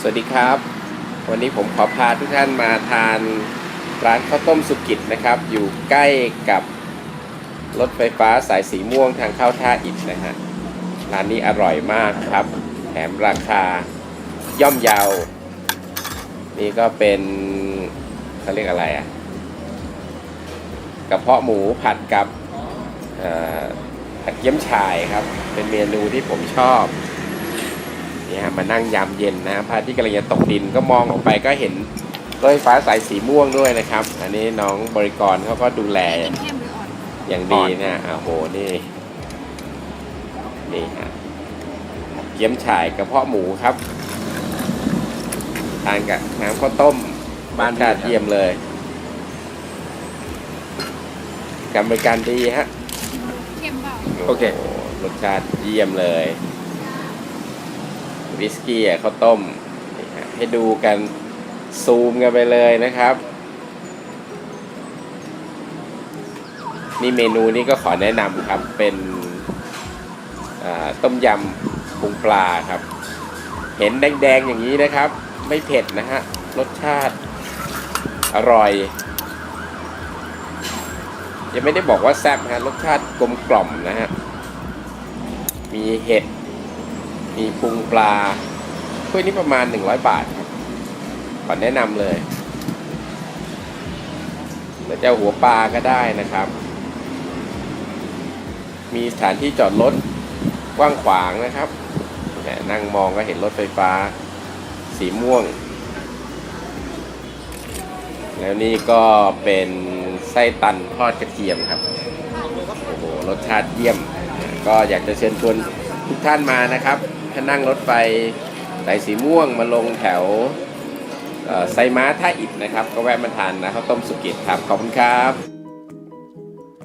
สวัสดีครับ วันนี้ผมขอพาทุกท่านมาทานร้านข้าวต้มสุกิจนะครับ อยู่ใกล้กับรถไฟฟ้าสายสีม่วงทางเข้าท่าอิฐนะฮะร้านนี้อร่อยมากครับแถมราคาย่อมเยา นี่ก็เป็นเขาเรียกอะไรอะกระเพาะหมูผัดกับเอ่อผัดเกี๊ยมฉ่ายครับ เป็นเมนูที่ผมชอบ นี่ฮะมานั่งยามเย็นนะพระอาที่กำลังจะตกดินก็มองออกไปก็เห็นรถไฟฟ้าสายสีม่วงด้วยนะครับ อันนี้น้องบริกรเขาก็ดูแลเป็นเข้มหรืออ่อนอย่างดีนะอะโหนี่นี่ฮะเกี๊ยมฉ่ายกระเพาะหมูครับทานกับน้ำข้าวต้มบ้านชาติเยี่ยมเลยการบริการดีฮะเข้มเปล่าโอเครสชาติเยี่ยมเลย วิสกี้อะข้าวต้ม ให้ดูกัน ซูมกันไปเลยนะครับ นี่เมนูนี้ก็ขอแนะนำครับ เป็นต้มยำปรุงปลาครับ เห็นแดงๆอย่างนี้นะครับ ไม่เผ็ดนะฮะ รสชาติ อร่อยยังไม่ได้บอกว่าแซ่บนะฮะรสชาติกลมกล่อมนะฮะ มีเห็ด มีปรุงปลาถ้วยนี้ประมาณ 100 บาทครับขอแนะนำเลยหรือจะเอาหัวปลาก็ได้นะครับ มีสถานที่จอดรถกว้างขวางนะครับนั่งมองก็เห็นรถไฟฟ้า สีม่วง แล้วนี่ก็เป็นไส้ตันทอดกระเทียมครับ โอ้โห รสชาติเยี่ยม ก็อยากจะเชิญชวนทุกท่านมานะครับ ถ้านั่งรถไฟสายสีม่วงมาลงแถวไซม้าท่าอิดนะครับ ก็แวะมาทานนะข้าวต้มสุกิตครับ ขอบคุณครับ